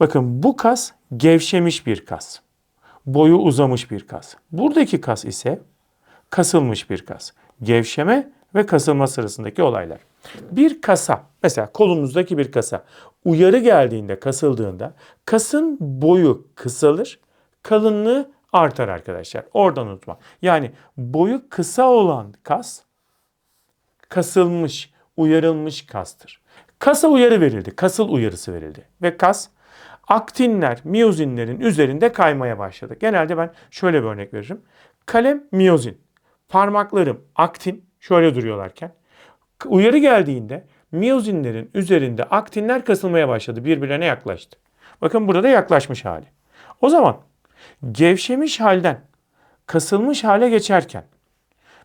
Bakın bu kas gevşemiş bir kas. Boyu uzamış bir kas. Buradaki kas ise kasılmış bir kas. Gevşeme ve kasılma sırasındaki olaylar. Bir kasa, mesela kolunuzdaki bir kasa uyarı geldiğinde, kasıldığında kasın boyu kısalır, kalınlığı artar arkadaşlar. Oradan unutma. Yani boyu kısa olan kas kasılmış, uyarılmış kastır. Kasa uyarı verildi, kasıl uyarısı verildi ve kas aktinler, miyozinlerin üzerinde kaymaya başladı. Genelde ben şöyle bir örnek veririm. Kalem miyozin, parmaklarım aktin şöyle duruyorlarken uyarı geldiğinde miyozinlerin üzerinde aktinler kasılmaya başladı, birbirlerine yaklaştı. Bakın burada yaklaşmış hali. O zaman gevşemiş halden kasılmış hale geçerken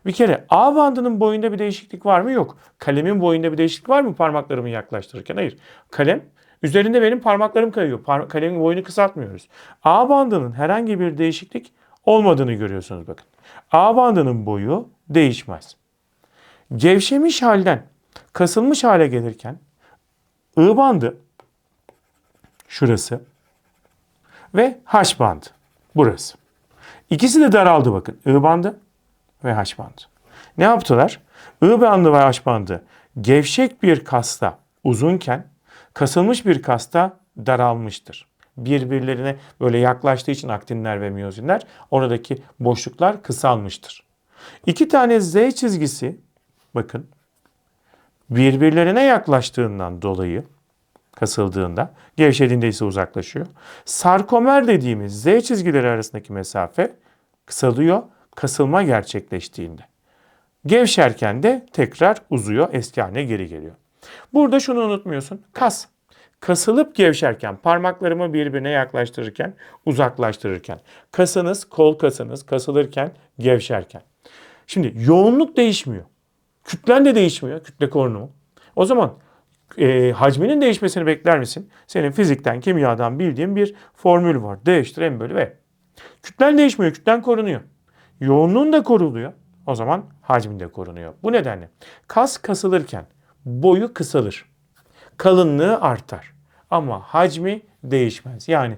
bir kere A bandının boyunda bir değişiklik var mı? Yok. Kalemin boyunda bir değişiklik var mı parmaklarımı yaklaştırırken? Hayır. Kalem üzerinde benim parmaklarım kayıyor. Par- kalemin boyunu kısaltmıyoruz. A bandının herhangi bir değişiklik olmadığını görüyorsunuz bakın. A bandının boyu değişmez. Gevşemiş halden kasılmış hale gelirken I bandı şurası ve H bandı burası. İkisi de daraldı bakın. I bandı ve H bandı. Ne yaptılar? I bandı ve H bandı gevşek bir kasta uzunken kasılmış bir kasta daralmıştır. Birbirlerine böyle yaklaştığı için aktinler ve miyozinler oradaki boşluklar kısalmıştır. İki tane Z çizgisi bakın birbirlerine yaklaştığından dolayı kasıldığında, gevşediğinde ise uzaklaşıyor. Sarkomer dediğimiz Z çizgileri arasındaki mesafe kısalıyor kasılma gerçekleştiğinde. Gevşerken de tekrar uzuyor, eski haline geri geliyor. Burada şunu unutmuyorsun. Kas. Kasılıp gevşerken, parmaklarımı birbirine yaklaştırırken, uzaklaştırırken. Kasınız, kol kasınız kasılırken, gevşerken. Şimdi yoğunluk değişmiyor. Kütlen de değişmiyor, kütle korunumu. O zaman e, hacminin değişmesini bekler misin? Senin fizikten, kimyadan bildiğin bir formül var. D eşittir M bölü V. Kütlen değişmiyor, kütlen korunuyor. Yoğunluğun da koruluyor. O zaman hacmin de korunuyor. Bu nedenle kas kasılırken boyu kısalır. Kalınlığı artar. Ama hacmi değişmez. Yani